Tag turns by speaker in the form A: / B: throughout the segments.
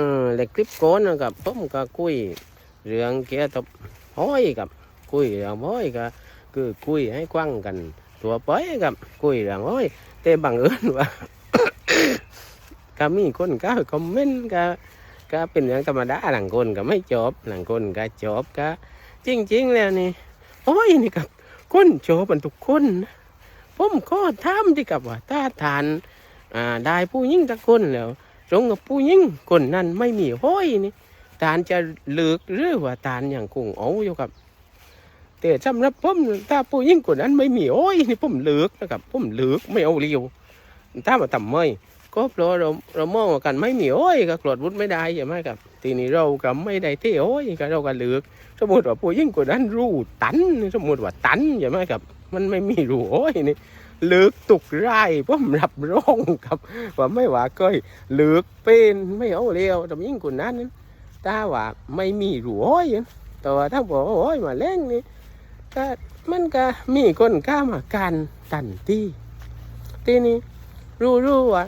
A: เออเล็กคลิปโก้นนะครับผมก็คุยเรื่องเกี่ยวกับห้อยกับคุยเรื่องห้อยก็คือคุยให้กว้างกัน ตัวไปกับคุยเรื่องห้อยแต่บังเอิญว่าก็มีคนก็คอมเมนต์ก็ก็เป็นเรื่องธรรมดาหลังคนก็ไม่จบหลังคนก็จบก็จริง ๆ แล้วนี่ห้อยนี่กับคนจบมันทุกคนผมก็ทำที่กับว่าถ้าทานอ่าได้ผู้ยิ่งตะคนแล้ว ตรงกับผู้หญิงคนนั้นไม่มีห้อยนี่ตานจะเลือกหรือว่าตานอย่างคงเอาอยู่ครับแต่สำหรับผมถ้าผู้หญิงคนนั้นไม่มีห้อยนี่ผมเลือกนะครับผมเลือกไม่เอาเรียวถ้ามาทำไม่ก็เพราะเราเรามองกันไม่มีห้อยก็กรดวุฒไม่ได้ใช่ไหมครับทีนี้เราก็ไม่ได้เที่ห้ยก็เราก็เลือกสมมติว่าผู้หญิงคนนั้นรู้ตันสมมติว่าตันใช่ไหมครับ มันไม่มีรู้ห้อยนี่ ลือกตุกไร่ผมรับรองครับว่าไม่ว่าเคยเลือกเป็นไม่เอาเร็วแต่ยิ่งคนนั้นนั้นถ้าว่าไม่มีรวยแต่ว่าถ้าบอกโอ้ยมาเล่นนี่ก็มันก็มีคนกล้ามากันตันที่ทีนี้รู้รู้ว่า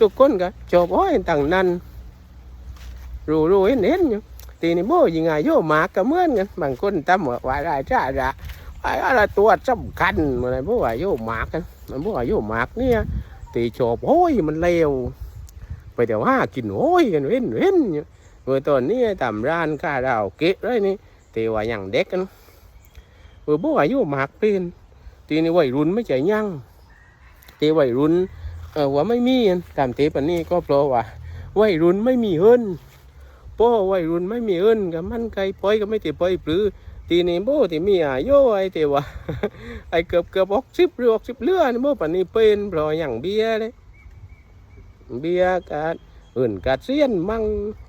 A: ทุกคนก็จบโอ้ยต่างนั้นรู้รู้เห็นเห็นอยู่ทีนี้โบยังไงโยมากก็เหมือนกันบางคนตั้มว่าว่าได้จ้าจ้า ไอ้อะไรตัวสำคัญอะไรพวกว่าโยหมากกันมันพวกว่าโยหมากเนี่ยตีโฉบโอ้ยมันเลวไปเดี๋ยวห้ากินโอ้ยกันเว้นเว้นอยู่เมื่อตอนนี้ตามร้านข้าเราวเกะเลยนี่ตีว่าอย่างเด็กกันเมื่อบ่อายุมากเป็นตีนี่วัยรุ่นไม่ใจยั่งตีวัยรุ่นเออว่าไม่มีอันตามตีปันนี้ก็เพราะว่าวัยรุ่นไม่มีเฮินป้อวัยรุ่นไม่มีเฮินกับมันไกลปล่อยก็ไม่ตีปล่อยปรือ ตีนี่โบที่มีอายุไอ้ตีว่าไอ้เกือบเกือบออกสิบหรือออกสิบเลือนี่โมปันนี้เป็นเพราะอย่างเบียเลยเบียกาอื่นกาเซียนมั่ง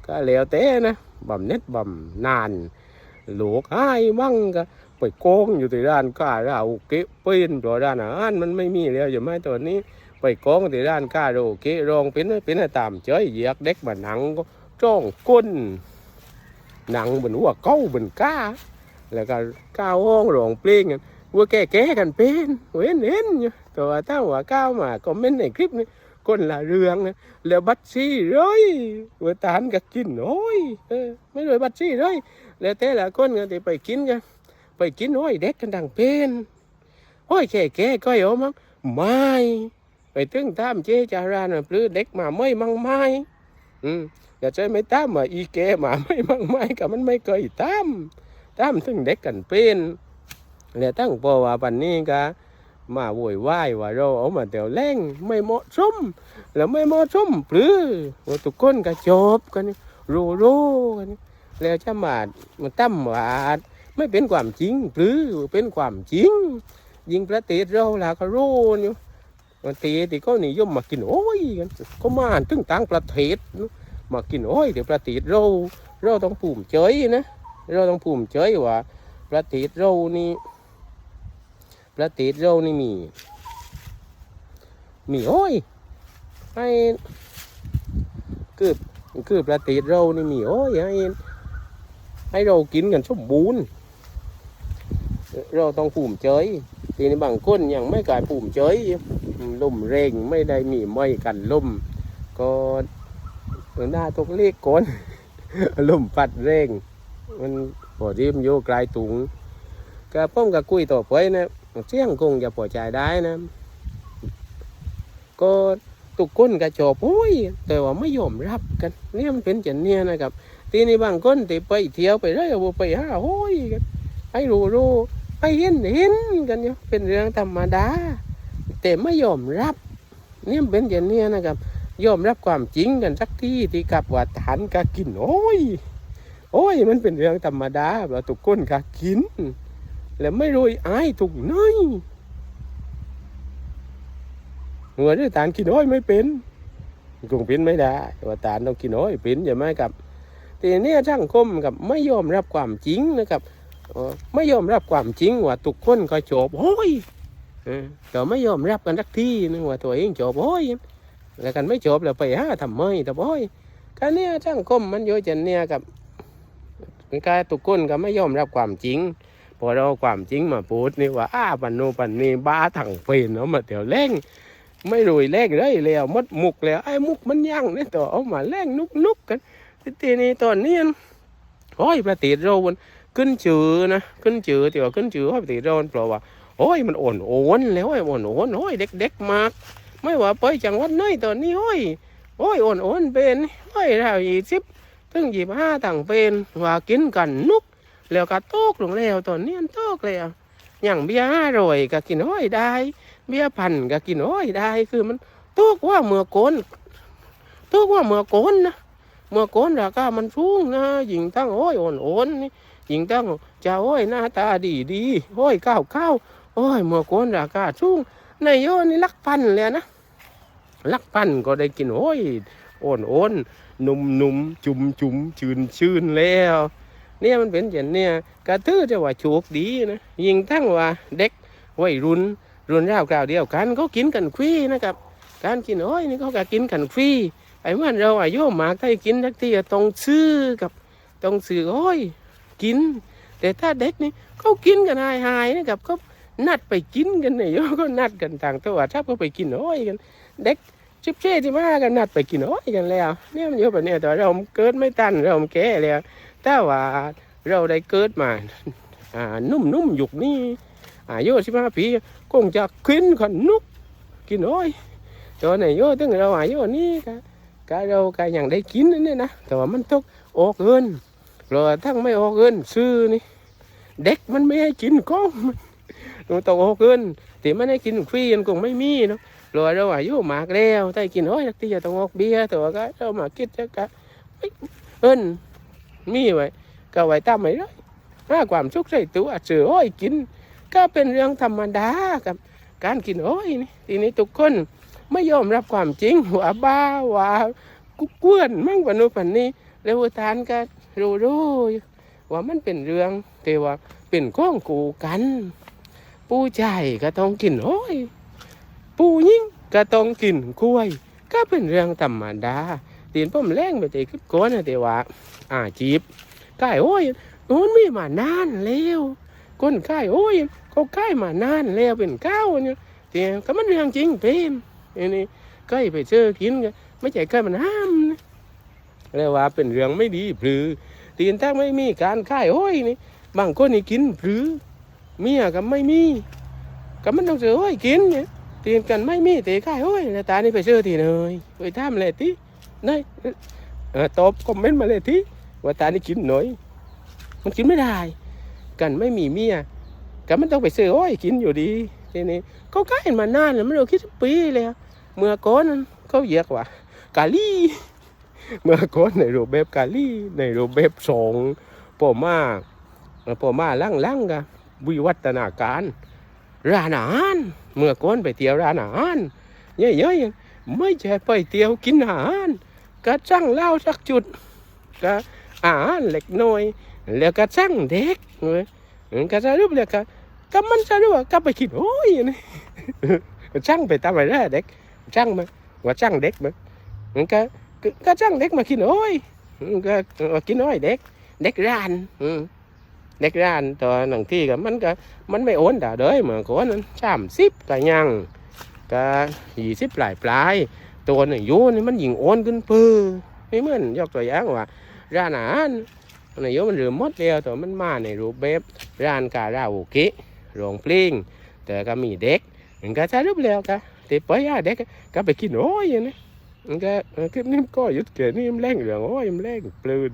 A: ก็แล้วแต่นะบำเน็ตบำนานหลวกให้มั่งก็ไปโกงอยู่ที่ร้านค้าเราเกะเป็นเพราะร้านอาหารมันไม่มีแล้วอยู่ไหมตอนนี้ไปโกงที่ร้านค้าเราเกะรองเป็นเป็นตามเฉยเหยียกเด็กมาหนังก็จ้องก้นหนังบนหัวเก้าบนก้า แล้วก็ก้าวห้องร้องเพลงกันว่าแก่แก่กันเป็นเว้นเห็นอยู่แต่ว่าถ้าว่าก้าวมาคอมเมนต์ในคลิปนี้คนละเรื่องนะแล้วบัตรซี่เลยว่าตานก็กินโอ้ยเออไม่เลยบัตรซี่เลยแล้วแต่ละคนก็จะไปกินกันไปกินโอ้ยเด็กกันดังเป็นโอ้ยแก่แก่ก็เอามั้งไม่ไปถึงตามเจจารานะหรือเด็กมาไม่มั่งไม่อืมอย่าใจไม่ตามมาอีแกมาไม่มั่งไม่กับมันไม่เคยตาม ตามถึงเด็กกันเป็นแล้วตั้งพอว่าปันนี้ก็มาโวยวายว่าเราเอามาเดี๋ยวแรงไม่เหมาะสมแล้วไม่เหมาะสมหรือว่าทุกคนก็จบกันรู้รู้กันแล้วจะมาตั้มว่าไม่เป็นความจริงหรือเป็นความจริง ยิงประเทศเราล่ะก็รู้อยู่ประเทศที่เขานิยมมากินโอ้ยกันก็มาถึงต่างประเทศมากินโอ้ยเดี๋ยวประเทศเราเราต้องภูมิใจนะ เราต้องภูมิใจว่าประเทศเรานี่ประเทศเรานี่มี มีโอ้ยให้คือคือประเทศเรานี่มีโอ้ยให้ให้เรากินกันสมบูรณ์เราต้องภูมิใจทีนี้บางคนยังไม่กลายภูมิใจอืมลมเร่งไม่ได้มีไม่กันลมก็หน้าตกเลขก่อนลมปัดเร่ง มันพอที่มันอยู่ไกลตุงก็ป้อมกับคุยต่อไปนะเสียงคงจะพอใจได้นะ ก็ทุกคนก็จบโอ้ยแต่ว่าไม่ยอมรับกันเนี่ยมันเป็นอย่างเนี้ยนะครับทีนี้บางคนที่ไปเที่ยวไปเรื่อยเอาไปหาโอ้ยกันให้รู้รู้ให้เห็นเห็นกันอยู่เป็นเรื่องธรรมดา แต่ไม่ยอมรับ เนี่ยมันเป็นอย่างเนี้ยนะครับยอมรับความจริงกันสักที่ที่กับว่าฐานกากินโอ้ย โอ้ยมันเป็นเรื่องธรรมดาว่าทุกคนกากิน แล้วไม่รู้อายถูกน้อยหัวด้วยตานกินโอ้ยไม่เป็นคงเป็นไม่ได้ว่าตานต้องกินโอ้ยเป็นใช่ไหมครับแต่เนี่ยช่างคมกับไม่ยอมรับความจริงนะครับไม่ยอมรับความจริงว่าทุกคนก็จบโอ้ยเออแต่ไม่ยอมรับกันสักทีนึงว่าตัวเองจบโอ้ยแล้วกันไม่จบแล้วไปหาทำไมแต่โอ้ยการเนี่ยช่างคมมันโยจันเนี่ยกับ กายทุกคนก็ไม่ยอมรับความจริงพอเราความจริงมาพูดนี่ว่าอ้าปันโนปันนีบ้าถังเป็นเนาะมาเดี๋ยวเล่งไม่รวยแรงเลยแล้วมดมุกแล้วไอ้มุกมันยั่งเนี่ยต่อเอามาแรงนุกนุกกันทีนี้ตอนนี้โอ้ยประเทศเรามันขึ้นชื่อนะขึ้นชื่อแต่ว่าขึ้นชื่อประเทศเราเพราะว่าโอ้ยมันอ่อนโอนแล้วไอ้อ่อนโอนโอ้ยเด็กๆมาก ไม่ว่าไปจังหวัดไหนตอนนี้โอ้ยโอ้ยอ่อนโอนเป็นโอ้ยเรายี่สิบ ถึงยี่ห้าต่างเป็นว่ากินกันนุก แล้วก็โตกลงแล้วตอนนี้มันโตกแล้วอย่างเบียร์ห้าร้อยก็กินอ้อยได้ เบียร์พันก็กินอ้อยได้ คือมันโตกว่าเมื่อโกนโตกว่าเมื่อโกนนะเมื่อโกนราคามันสูงนะหญิงตั้งอ้อยอ่อนโอนนี่หญิงตั้งจะอ้อยหน้าตาดีดีอ้อยข้าวข้าวอ้อยเมื่อโกนราคาสูงในโยนี่ลักพันเลยนะลักพันก็ได้กินอ้อย อ่อนโอนนุ่มนุ่มจุ่มจุ่มชื่นชื่นแล้ว เนี่ยมันเป็นอย่างเนี่ยกระทือจะว่าโชคดีนะยิ่งทั้งว่าเด็กวัยรุ่นรุ่นราวกราวเดียวกันเขากินกันฟรีนะครับ การกินอ้อยนี่เขาก็กินกันฟรีไอ้มื่อเราอายุมากถ้ากินทักทีต้องซื้อกับต้องซื้ออ้อย กิน แต่ถ้าเด็กนี่เขากินกันหายหายๆนะครับเขานัดไปกินกันเนี่ยยก็นัดกันต่างตัวชอบก็ไปกินอ้อยกัน เด็ก ชิบเช่ที่มากันนัดไปกินอ้อยกันแล้ว เนี่ยมันเยอะแบบเนี้ยแต่เราเกิดไม่ทันเราแก่แล้วแต่ว่าเราได้เกิดมาอ่านุ่มๆยุคนี้อายุสิบห้าปีคงจะกินขนุกกินอ้อยตอนไหนโยถึงเราอายุนี้ก็ก็เราก็ยังได้กินนั่นเนี่ยนะแต่ว่ามันต้องออกเงินเราทั้งไม่ออกเงินซื้อนี่ เด็กมันไม่ให้กินก้องมันต้องออกเงินแต่ไม่ให้กินฟรีมันคงไม่มีเนาะ ราะว่าเราอายุมากแล้วถ้กินโอ้ยสักที่จะต้องออกเบียร์แต่ว่าก็เรามาคิดจะกะเอินมีไว้ก็ไว้ตามไม่ได้หาความสุขใส่ตัวเสืออ้ยกิน ก็เป็นเรื่องธรรมดากับ การกินโอ้ยนี่ทีนี้ทุกคนไม่ยอมรับความจริงว่าบ้าว่ากุกวนมั่งปนุปันนี้แล้วทานก็รู้รู้ว่ามันเป็นเรื่องแต่ว่าเป็นข้องกูกัน ผู้ชายก็ต้องกินโอ้ย ผู้หญิงก็ต้องกินกล้วย ก็เป็นเรื่องธรรมดาตีนผมแรงไปแต่ขึ้นก้อนนะแต่ว่าอาจีบกล้โอ้ยมันมีมานานแล้วคนใกล้โอ้ยเขาใกล้มานานแล้วเป็นเก้าเนี่ยแต่ก็มันเรื่องจริงเป็นอันนี้กล้ไปเจอกินกันไม่ใช่ก้มันห้ามนะเรียกว่าเป็นเรื่องไม่ดีพลือตีนถ้าไม่มีการใกล้โอ้ยนี่บางคนนี่กินพลือเมียก็ไม่มีก็มันต้องเจอโอ้ยกินเนี่ย ตีนกันไม่มีต่ใกล้โอ้ยแล้วตานี่ไปเจอที่ไหนไปทำอะไรที่ไหนเออตอบคอมเมนต์มาเลยที่ว่าตานี่กินหน่อย มันกินไม่ได้ กันไม่มีเมียกันมันต้องไปซื้อโอ้ยกินอยู่ดีทีนี้เขาใกล้มานานแล้วมันเราคิดปีแล้วเมื่อก่อนนั้นเขาเรียกว่ากาลีเมื่อก่อนในรูปแบบกาลีในรูปแบบสองปอมาปอมาล่างๆกันวิวัฒนาการ ร้านอาหารเมื่อก่อนไปเที่ยวร้านอาหารเยอะๆไม่ใช่ไปเที่ยวกินอาหารก็จ้างเหล้าสักจุดก็อาหารเล็กน้อยแล้วก็ช่างเด็กเว้ยก็สรุปแล้วก็ก็มันสรุปว่าก็ไปคิดโอ้ยนี่ช่างไปทำอะไรเด็กช่างมาว่าช่างเด็กมาก็ก็ก็ช่างเด็กมากินโอ้ยก็กินโอ้ยเด็กเด็กร้านอื เด็กร้านตอนหนังที่ก็มันก็มันไม่โอนด่าเด้ยเหมือนคนนั้นสามสิบก็ยังก็ยี่สิบปลายปลายตัวหนึ่งยูนี่มันยิงโอนขึ้นปือไม่เหมือนยกตัวอย่างว่าร้านอาหารในโยมันเริ่มหมดแล้วแต่มันมาในรูปแบบร้านคาราโอเกะโรงเพลงแต่ก็มีเด็กมันก็จะรูปแล้วก็แต่ไปอะเด็กก็ไปกินโอ้ยนี้มันก็เออคลิปนี้ก็ยุดเกิดนี่มันแรงเหลืองโอ้ยมันแรงปลืน